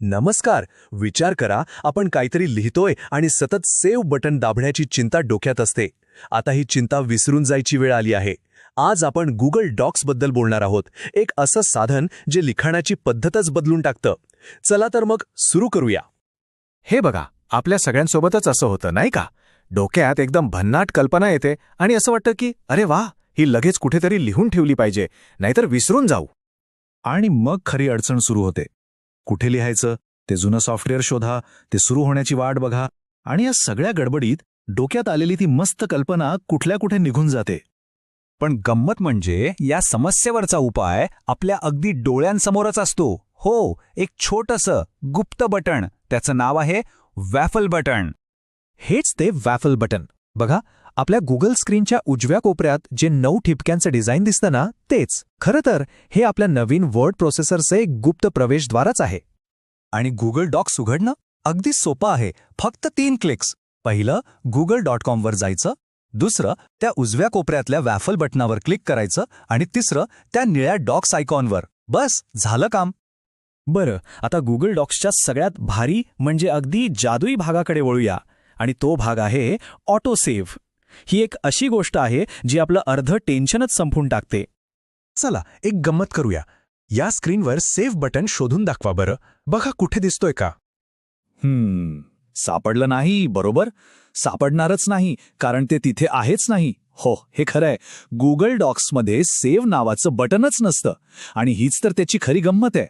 नमस्कार. विचार करा आपण काहीतरी लिहितोय आणि सतत सेव्ह बटन दाबण्याची चिंता डोक्यात असते. आता ही चिंता विसरून जायची वेळ आली आहे. आज आपण गुगल डॉक्सबद्दल बोलणार आहोत. एक असं साधन जे लिखाणाची पद्धतच बदलून टाकतं. चला तर मग सुरू करूया. हे बघा आपल्या सगळ्यांसोबतच असं होतं नाही का? डोक्यात एकदम भन्नाट कल्पना येते आणि असं वाटतं की अरे वा ही लगेच कुठेतरी लिहून ठेवली पाहिजे नाहीतर विसरून जाऊ. आणि मग खरी अडचण सुरू होते. कुठे लिहायचं? ते जुनं सॉफ्टवेअर शोधा ते सुरू होण्याची वाट बघा. आणि या सगळ्या गडबडीत डोक्यात आलेली ती मस्त कल्पना कुठल्या कुठे निघून जाते. पण गंमत म्हणजे या समस्येवरचा उपाय आपल्या अगदी डोळ्यांसमोरच असतो. हो एक छोटंसं गुप्त बटण. त्याचं नाव आहे वॅफल बटण. हेच ते वॅफल बटन. बघा आपल्या गुगल स्क्रीनच्या उजव्या कोपऱ्यात जे नऊ ठिपक्यांचं डिझाईन दिसतं ना तेच. खरं तर हे आपल्या नवीन वर्ड प्रोसेसरचे एक गुप्त प्रवेशद्वारच आहे. आणि गुगल डॉक्स उघडणं अगदी सोपं आहे फक्त तीन क्लिक्स. पहिलं गुगल डॉट कॉमवर जायचं. दुसरं त्या उजव्या कोपऱ्यातल्या वॅफल बटनावर क्लिक करायचं. आणि तिसरं त्या निळ्या डॉक्स आयकॉनवर. बस झालं काम. बरं आता गुगल डॉक्सच्या सगळ्यात भारी म्हणजे अगदी जादुई भागाकडे वळूया. आणि तो भाग आहे ऑटो सेव्ह ही एक अशी गोष्ट आहे जी आपलं अर्ध टेन्शनच संपून टाकते. चला एक गंमत करूया. या स्क्रीनवर सेव्ह बटन शोधून दाखवा बरं. बघा कुठे दिसतोय का? हम्म सापडलं नाही बरोबर? सापडणारच नाही कारण ते तिथे आहेच नाही. हो हे खरंय. गुगल डॉक्समध्ये सेव्ह नावाचं बटनच नसतं आणि हीच तर त्याची खरी गंमत आहे.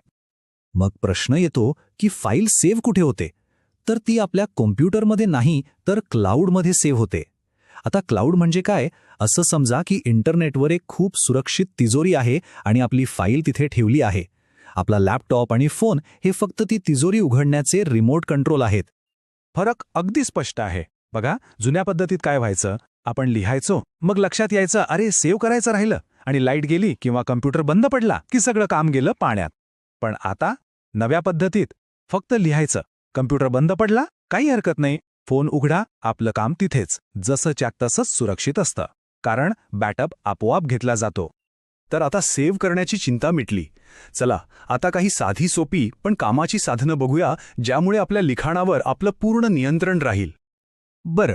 मग प्रश्न येतो की फाईल सेव्ह कुठे होते? तर ती आपल्या कॉम्प्युटरमध्ये नाही तर क्लाउडमध्ये सेव्ह होते. आता क्लाउड म्हणजे काय? असं समजा की इंटरनेटवर एक खूप सुरक्षित तिजोरी आहे आणि आपली फाईल तिथे ठेवली आहे. आपला लॅपटॉप आणि फोन हे फक्त ती तिजोरी उघडण्याचे रिमोट कंट्रोल आहेत. फरक अगदी स्पष्ट आहे. बघा जुन्या पद्धतीत काय व्हायचं? आपण लिहायचो मग लक्षात यायचं अरे सेव्ह करायचं राहिलं आणि लाइट गेली किंवा कम्प्युटर बंद पडला की सगळं काम गेलं पाण्यात. पण आता नव्या पद्धतीत फक्त लिहायचं. कम्प्युटर बंद पडला काही हरकत नाही. फोन उघडा आपलं काम तिथेच. जसं च्याक तसंच सुरक्षित असतं. कारण बॅटअप आपोआप घेतला जातो. तर आता सेव्ह करण्याची चिंता मिटली. चला आता काही साधी सोपी पण कामाची साधनं बघूया ज्यामुळे आपल्या लिखाणावर आपलं पूर्ण नियंत्रण राहील. बरं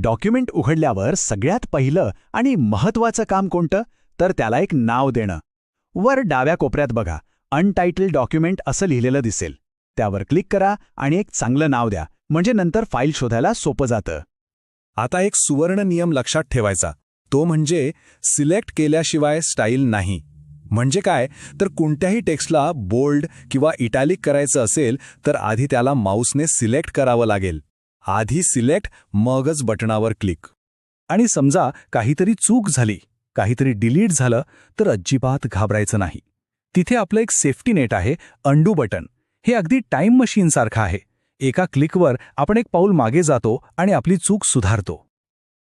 डॉक्युमेंट उघडल्यावर सगळ्यात पहिलं आणि महत्वाचं काम कोणतं? तर त्याला एक नाव देणं. वर डाव्या कोपऱ्यात बघा. अनटायटल डॉक्युमेंट असं लिहिलेलं दिसेल. त्यावर क्लिक करा आणि एक चांगलं नाव द्या म्हणजे नंतर फाईल शोधायला सोपं जातं. आता एक सुवर्ण नियम लक्षात ठेवायचा. तो म्हणजे सिलेक्ट केल्याशिवाय स्टाईल नाही. म्हणजे काय? तर कोणत्याही टेक्स्टला बोल्ड किंवा इटॅलिक करायचं असेल तर आधी त्याला माऊसने सिलेक्ट करावं लागेल. आधी सिलेक्ट मगच बटणावर क्लिक. आणि समजा काहीतरी चूक झाली काहीतरी डिलीट झालं तर अजिबात घाबरायचं नाही. तिथे आपलं एक सेफ्टी नेट आहे अंडू बटन. हे अगदी टाईम मशीनसारखं आहे. एका क्लिकवर आपण एक पाऊल मागे जातो आणि आपली चूक सुधारतो.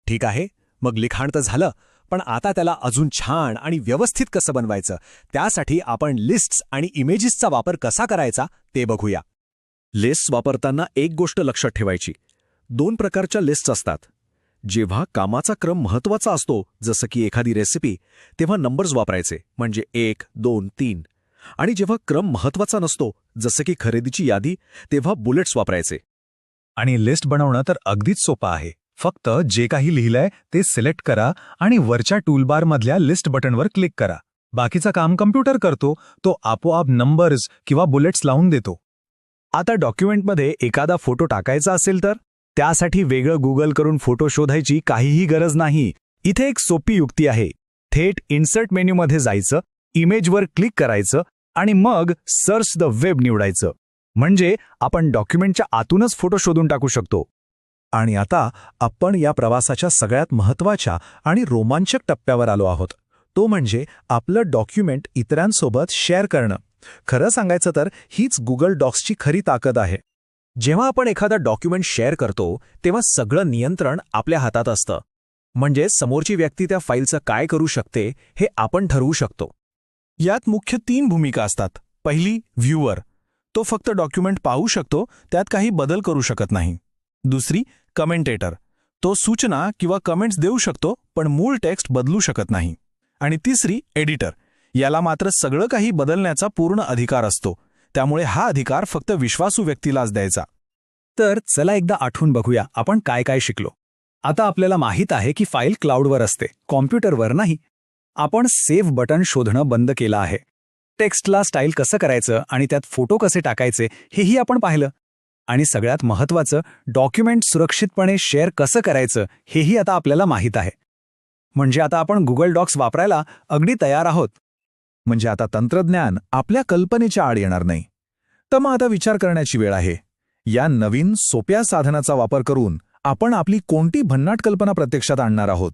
ठीक आहे मग लिखाण तर झालं पण आता त्याला अजून छान आणि व्यवस्थित कसं बनवायचं? त्यासाठी आपण लिस्ट्स आणि इमेजेसचा वापर कसा करायचा ते बघूया. लिस्ट्स वापरताना एक गोष्ट लक्षात ठेवायची. दोन प्रकारच्या लिस्ट्स असतात. जेव्हा कामाचा क्रम महत्त्वाचा असतो जसं की एखादी रेसिपी तेव्हा नंबर्स वापरायचे म्हणजे एक दोन तीन. आणि जेव्हा क्रम महत्त्वाचा नसतो जसं की खरेदीची यादी तेव्हा बुलेट्स वापरायचे. आणि लिस्ट बनवणं तर अगदीच सोपं आहे. फक्त जे काही लिहिलंय ते सिलेक्ट करा आणि वरच्या टूलबारमधल्या लिस्ट बटनवर क्लिक करा. बाकीचं काम कम्प्युटर करतो तो आपोआप नंबर्स किंवा बुलेट्स लावून देतो. आता डॉक्युमेंटमध्ये एखादा फोटो टाकायचा असेल तर? त्यासाठी वेगळं गुगल करून फोटो शोधायची काहीही गरज नाही. इथे एक सोपी युक्ती आहे. थेट इन्सर्ट मेन्यूमध्ये जायचं इमेजवर क्लिक करायचं आणि मग सर्च द वेब निवडायचं. म्हणजे आपण डॉक्युमेंटच्या आतूनच फोटो शोधून टाकू शकतो. आणि आता आपण या प्रवासाच्या सगळ्यात महत्त्वाच्या आणि रोमांचक टप्प्यावर आलो आहोत. तो म्हणजे आपलं डॉक्युमेंट इतरांसोबत शेअर करणं. खरं सांगायचं तर हीच गुगल डॉक्सची खरी ताकद आहे. जेव्हा आपण एखादा डॉक्युमेंट शेअर करतो तेव्हा सगळं नियंत्रण आपल्या हातात असतं. म्हणजे समोरची व्यक्ती त्या फाईलचं काय करू शकते हे आपण ठरवू शकतो. यात मुख्य तीन भूमिका असतात. पहिली व्ह्युअर. तो फक्त डॉक्युमेंट पाहू शकतो त्यात काही बदल करू शकत नाही. दुसरी कमेंटेटर. तो सूचना किंवा कमेंट्स देऊ शकतो पण मूळ टेक्स्ट बदलू शकत नाही. आणि तिसरी एडिटर. याला मात्र सगळं काही बदलण्याचा पूर्ण अधिकार असतो. त्यामुळे हा अधिकार फक्त विश्वासू व्यक्तीलाच द्यायचा. तर चला एकदा आठवून बघूया आपण काय काय शिकलो. आता आपल्याला माहीत आहे की फाईल क्लाउडवर असते कॉम्प्युटरवर नाही. आपण सेव्ह बटन शोधणं बंद केलं आहे. टेक्स्टला स्टाईल कसं करायचं आणि त्यात फोटो कसे टाकायचे हेही आपण पाहिलं. आणि सगळ्यात महत्त्वाचं डॉक्युमेंट सुरक्षितपणे शेअर कसं करायचं हेही आता आपल्याला माहीत आहे. म्हणजे आता आपण गुगल डॉक्स वापरायला अगदी तयार आहोत. म्हणजे आता तंत्रज्ञान आपल्या कल्पनेच्या आड येणार नाही. तर मग आता विचार करण्याची वेळ आहे. या नवीन सोप्या साधनाचा वापर करून आपण आपली कोणती भन्नाट कल्पना प्रत्यक्षात आणणार आहोत?